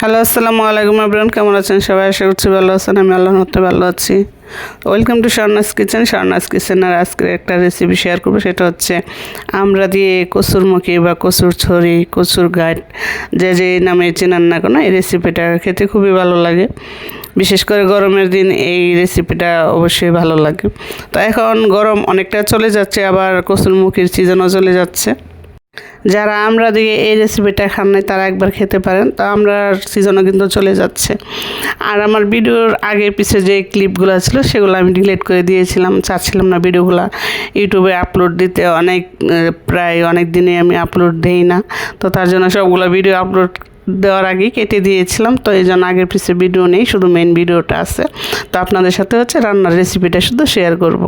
Hello, আসসালামু আলাইকুম আবরান কেমন আছেন? সবাই আশা করছি ভালো আছেন, আমি আল্লাহর মতো ভালো আছি। Welcome to Swarna's kitchen Swarna's কিচেনের আজকে একটা রেসিপি শেয়ার করব, সেটা হচ্ছে আমরা দিয়ে কচুরমুখী বা কচুর ছড়ি কচুর গাট, যে যে নামে চেনান না কোনো, এই রেসিপিটা খেতে খুবই ভালো লাগে। বিশেষ করে গরমের দিন এই রেসিপিটা অবশ্যই ভালো লাগে। তো এখন গরম অনেকটা চলে যাচ্ছে, আবার কচুরমুখীর সিজনও চলে যাচ্ছে। যারা আমরা দিয়ে এই রেসিপিটা খান নাই তারা একবার খেতে পারেন। তো আমরা সিজনও কিন্তু চলে যাচ্ছে। আর আমার ভিডিওর আগে পিছে যে ক্লিপগুলো ছিল, সেগুলো আমি ডিলিট করে দিয়েছিলাম। চাচ্ছিলাম না ভিডিওগুলো ইউটিউবে আপলোড দিতে। অনেক প্রায় অনেক দিনে আমি আপলোড দেই না। তো তার জন্য সবগুলো ভিডিও আপলোড দেওয়ার আগে কেটে দিয়েছিলাম, তো এই জন্য আগের পিছিয়ে ভিডিও নেই, শুধু মেন ভিডিওটা আছে। তো আপনাদের সাথে হচ্ছে রান্নার রেসিপিটা শুধু শেয়ার করব।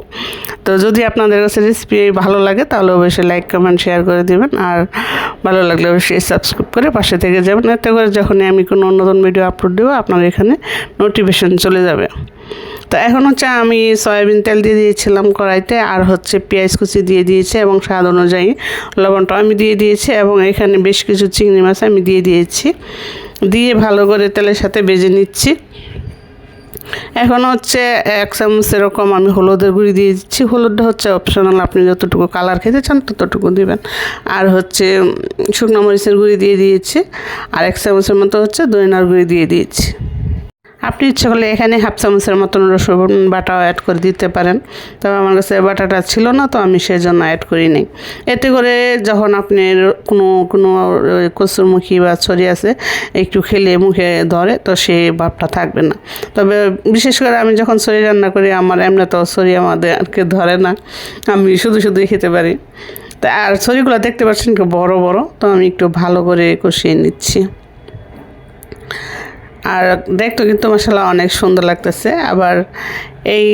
তো যদি আপনাদের কাছে রেসিপি ভালো লাগে, তাহলে অবশ্যই লাইক কমেন্ট শেয়ার করে দেবেন। আর ভালো লাগলে অবশ্যই সাবস্ক্রাইব করে পাশে থেকে যাবেন। এতে করে যখনই আমি কোনো নতুন ভিডিও আপলোড দেবো, আপনার এখানে নোটিফিকেশন চলে যাবে। তো এখন হচ্ছে আমি সয়াবিন তেল দিয়ে দিয়েছিলাম কড়াইতে আর হচ্ছে পেঁয়াজ কুচি দিয়ে দিয়েছি এবং স্বাদ অনুযায়ী লবণটা আমি দিয়ে দিয়েছি এবং এখানে বেশ কিছু চিংড়ি মাছ আমি দিয়ে দিয়েছি। দিয়ে ভালো করে তেলের সাথে বেজে নিচ্ছি। এখন হচ্ছে এক চামচ এরকম আমি হলুদের গুঁড়ি দিয়ে দিচ্ছি। হলুদটা হচ্ছে অপশনাল আপনি যতটুকু কালার খেতে চান ততটুকু দিবেন। আর হচ্ছে শুকনো মরিচের গুঁড়ি দিয়ে দিয়েছি। আর এক চামচের মতো হচ্ছে দইনার গুঁড়ি দিয়ে দিয়েছি। আপনি ইচ্ছে করলে এখানে হাফ চামচের মতন রসুন বাটাও অ্যাড করে দিতে পারেন। তবে আমার কাছে বাটাটা ছিল না, তো আমি সেই জন্য অ্যাড করি নি এতে করে যখন আপনি কোনো কোনো কচুরমুখী বা ছড়ি আছে, একটু খেলে মুখে ধরে, তো সে ভাবটা থাকবে না। তবে বিশেষ করে আমি যখন ছড়ি রান্না করি, আমার এমনি তো ছড়ি আমাদেরকে ধরে না। আমি শুধু, শুধুই খেতে পারি। তা আর ছড়িগুলো দেখতে পাচ্ছেন কি বড় বড়, তো আমি একটু ভালো করে কষিয়ে নিচ্ছি। আর দেখতে কিন্তু মশলা অনেক সুন্দর লাগতেছে আবার এই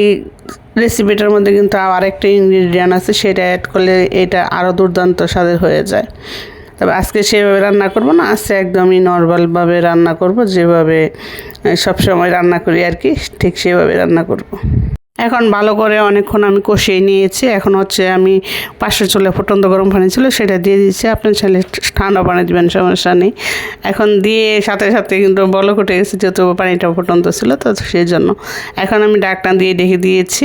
রেসিপিটার মধ্যে কিন্তু আবার একটা ইনগ্রিডিয়েন্ট আছে, সেটা অ্যাড করলে এটা আরও দুর্দান্ত স্বাদের হয়ে যায় তবে আজকে সেভাবে রান্না করব না, আজকে একদমই নর্মালভাবে রান্না করব, যেভাবে সবসময় রান্না করি আর কি, ঠিক সেভাবে রান্না করব। এখন ভালো করে অনেকক্ষণ আমি কষিয়ে নিয়েছি। এখন হচ্ছে আমি পাশে চলে ফুটন্ত গরম পানি ছিল সেটা দিয়ে দিচ্ছি আপনার চাইলে ঠান্ডা পানি দেবেন, সমস্যা নেই। এখন দিয়ে সাথে সাথে কিন্তু বলক উঠে গেছে, যেহেতু পানিটা ফুটন্ত ছিল, তো সেই জন্য। এখন আমি ডাকটা দিয়ে ডেকে দিয়েছি।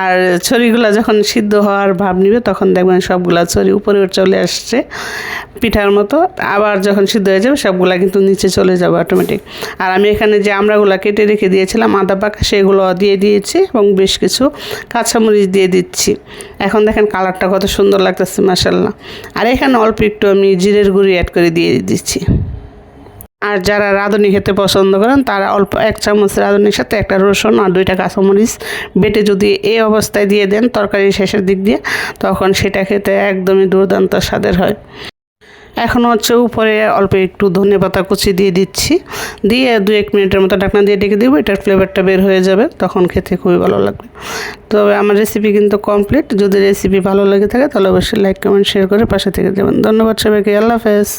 আর ছড়িগুলো যখন সিদ্ধ হওয়ার ভাব নিবে, তখন দেখবেন সবগুলা ছড়ি উপরে চলে আসছে পিঠার মতো। আবার যখন সিদ্ধ হয়ে যাবে, সবগুলা কিন্তু নিচে চলে যাবে অটোমেটিক আর আমি এখানে যে আমরাগুলো কেটে রেখে দিয়েছিলাম, আদা পাকা, সেগুলো দিয়ে দিয়েছি এবং বেশ কিছু কাঁচামরিচ দিয়ে দিচ্ছি। এখন দেখেন কালারটা কত সুন্দর লাগতেছে মাসাল্লাহ আর এখানে অল্প একটু আমি জিরের গুঁড়ি অ্যাড করে দিয়ে দিচ্ছি। আর যারা রাঁধুনি খেতে পছন্দ করেন, তারা অল্প এক চামচ রাঁধুনির সাথে একটা রসুন আর দুইটা কাঁচামরিচ বেটে যদি এই অবস্থায় দিয়ে দেন তরকারির শেষের দিক দিয়ে, তখন সেটা খেতে একদমই দুর্দান্ত স্বাদের হয়। এখন হচ্ছে উপরে অল্প একটু ধনে পাতা কুচি দিয়ে দিচ্ছি। দিয়ে দু এক মিনিটের মতো ঢাকনা দিয়ে ডেকে দেবো, এটার ফ্লেভারটা বের হয়ে যাবে, তখন খেতে খুবই ভালো লাগবে। তবে আমার রেসিপি কিন্তু কমপ্লিট যদি রেসিপি ভালো লেগে থাকে তাহলে অবশ্যই লাইক কমেন্ট শেয়ার করে পাশে থেকে দেবেন ধন্যবাদ সবাইকে, আল্লাহ হাফেজ।